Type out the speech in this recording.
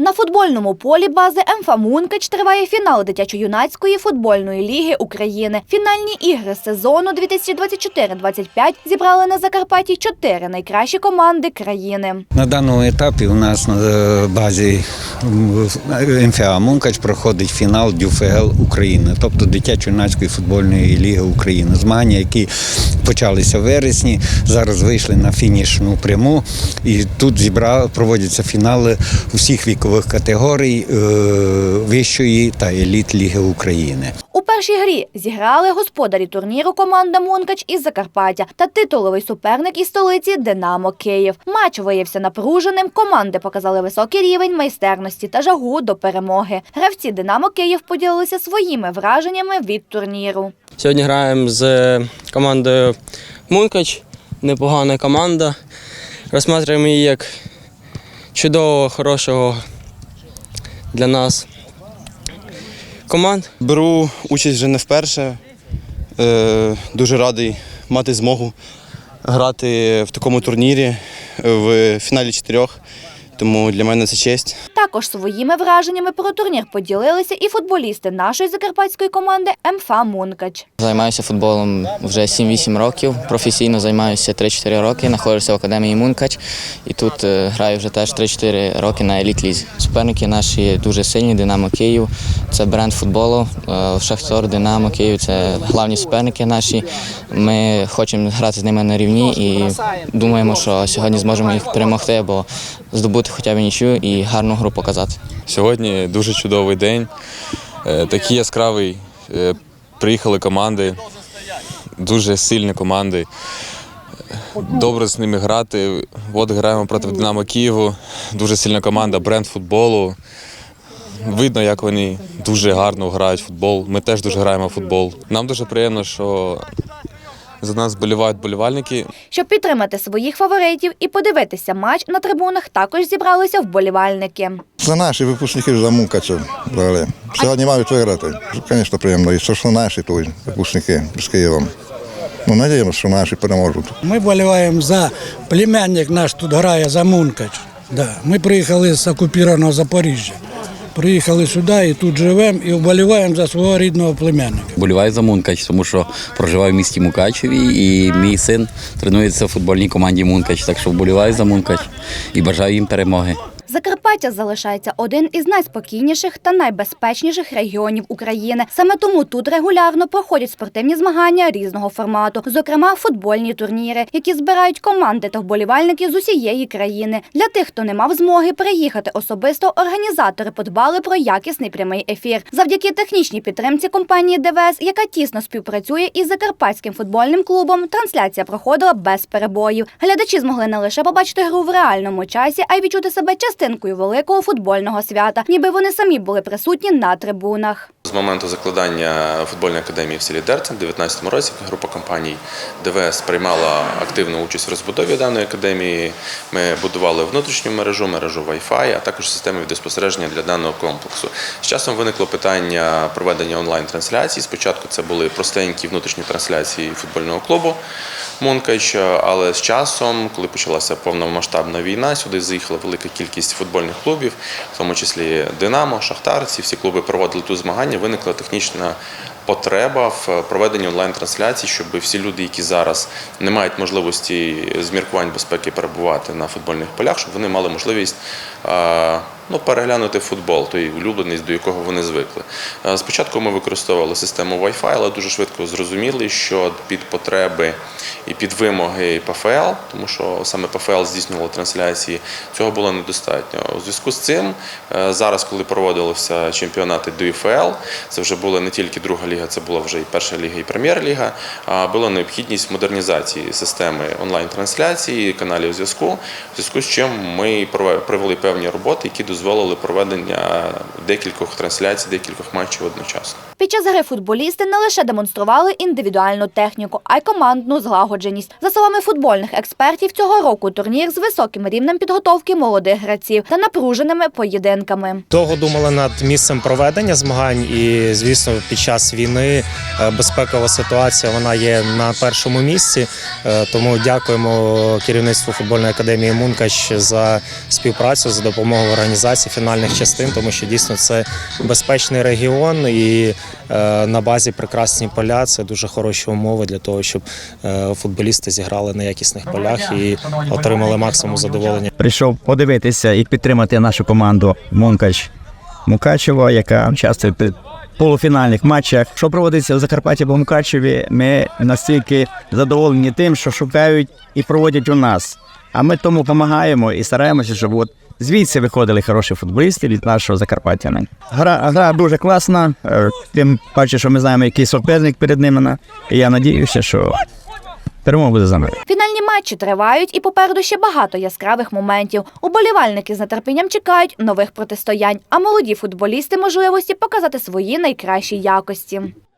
На футбольному полі бази МФА Мункач триває фінал дитячо-юнацької футбольної ліги України. Фінальні ігри сезону 2024-25 зібрали на Закарпатті чотири найкращі команди країни. На даному етапі у нас на е, базі МФА Мункач проходить фінал ДЮФЛ України, тобто дитячо-юнацької футбольної ліги України. Змагання, які почалися в вересні, зараз вийшли на фінішну пряму. І тут зібра... проводяться фінали усіх вікових категорій е, вищої та еліт Ліги України. Першій грі зіграли господарі турніру команда Мункач із Закарпаття та титуловий суперник із столиці Динамо Київ. Матч виявився напруженим. Команди показали високий рівень майстерності та жагу до перемоги. Гравці Динамо Київ поділилися своїми враженнями від турніру. Сьогодні граємо з командою Мункач. Непогана команда. Розглядаємо її як чудового, хорошого для нас команд. Беру участь вже не вперше. Е, Дуже радий мати змогу грати в такому турнірі в фіналі чотирьох. Тому для мене це честь. Також своїми враженнями про турнір поділилися і футболісти нашої закарпатської команди МФА Мункач. Займаюся футболом вже 7-8 років. Професійно займаюся 3-4 роки. Знаходжуся в академії Мункач і тут е, граю вже теж 3-4 роки на еліт лізі. Суперники наші дуже сильні. Динамо Київ. Це бренд футболу. Е, Шахтор, Динамо Київ. Це головні суперники наші. Ми хочемо грати з ними на рівні і думаємо, що сьогодні зможемо їх перемогти, або здобути хоча б нічию і гарну гру показати. Сьогодні дуже чудовий день. Е, Такий яскравий. Е, Приїхали команди, дуже сильні команди. Добре з ними грати. От граємо проти Динамо Києву. Дуже сильна команда, бренд футболу. Видно, як вони дуже гарно грають в футбол. Ми теж дуже граємо в футбол. Нам дуже приємно, що за нас болівають болівальники. Щоб підтримати своїх фаворитів і подивитися матч на трибунах, також зібралися вболівальники. За наші випускники за Мукача брали. Сьогодні мають виграти. Звісно, приємно. І це що наші тут випускники з Києвом. Ну, надіємося, що наші переможуть. Ми вболіваємо за племянник наш тут грає за Мункач. Да. Ми приїхали з окупованого Запоріжжя. Приїхали сюди і тут живемо і вболіваємо за свого рідного племянника. Боліваю за Мункач, тому що проживаю в місті Мукачеві, і мій син тренується в футбольній команді Мункач. Так що вболіваю за Мункач і бажаю їм перемоги. Закарпаття залишається один із найспокійніших та найбезпечніших регіонів України. Саме тому тут регулярно проходять спортивні змагання різного формату, зокрема футбольні турніри, які збирають команди та вболівальники з усієї країни. Для тих, хто не мав змоги приїхати особисто, організатори подбали про якісний прямий ефір. Завдяки технічній підтримці компанії ДВС, яка тісно співпрацює із закарпатським футбольним клубом, трансляція проходила без перебоїв. Глядачі змогли не лише побачити гру в реальному часі, а й відчути себе частинкою великого футбольного свята, ніби вони самі були присутні на трибунах. З моменту закладання футбольної академії в селі Дерцен у 2019 році група компаній ДВС приймала активну участь в розбудові даної академії. Ми будували внутрішню мережу, мережу Wi-Fi, а також системи відеоспостереження для даного комплексу. З часом виникло питання проведення онлайн-трансляцій. Спочатку це були простенькі внутрішні трансляції футбольного клубу Мункач, але з часом, коли почалася повномасштабна війна, сюди заїхала велика кількість футбольних клубів, в тому числі Динамо, Шахтар. Ці всі клуби проводили тут змагання. Виникла технічна потреба в проведенні онлайн-трансляцій, щоб всі люди, які зараз не мають можливості з міркувань безпеки перебувати на футбольних полях, щоб вони мали можливість е, ну, переглянути футбол, той улюблений, до якого вони звикли. Е, Спочатку ми використовували систему Wi-Fi, але дуже швидко зрозуміли, що під потреби і під вимоги ПФЛ, тому що саме ПФЛ здійснювало трансляції, цього було недостатньо. У зв'язку з цим е, зараз, коли проводилися чемпіонати ДЮФЛ, це вже була не тільки друга ліга, це була вже і перша ліга, і прем'єр-ліга. Була необхідність модернізації системи онлайн-трансляції, каналів зв'язку. В зв'язку з чим ми прове- провели певні роботи, які дозволили проведення декількох трансляцій, декількох матчів одночасно. Під час гри футболісти не лише демонстрували індивідуальну техніку, а й командну злагодженість. За словами футбольних експертів, цього року турнір з високим рівнем підготовки молодих гравців та напруженими поєдинками. Довго думали над місцем проведення змагань, і звісно, під час війни війни е, безпекова ситуація вона є на першому місці. Е, Тому дякуємо керівництву футбольної академії Мункач за співпрацю, за допомогу в організації фінальних частин, тому що дійсно це безпечний регіон і е, на базі прекрасні поля. Це дуже хороші умови для того, щоб футболісти зіграли на якісних полях і отримали максимум задоволення. прийшов подивитися і підтримати нашу команду Мункач Мукачево, яка в полуфінальних матчах. Що проводиться в Закарпатті по ми настільки задоволені тим, що шукають і проводять у нас. А ми тому допомагаємо і стараємося, щоб от звідси виходили хороші футболісти від нашого Закарпаття. Гра, гра дуже класна, е, тим паче, що ми знаємо, який суперник перед ними. І я надіюся, що перемога буде за нами. Фінальні матчі тривають і попереду ще багато яскравих моментів. Уболівальники з нетерпінням чекають нових протистоянь, а молоді футболісти можливості показати свої найкращі якості.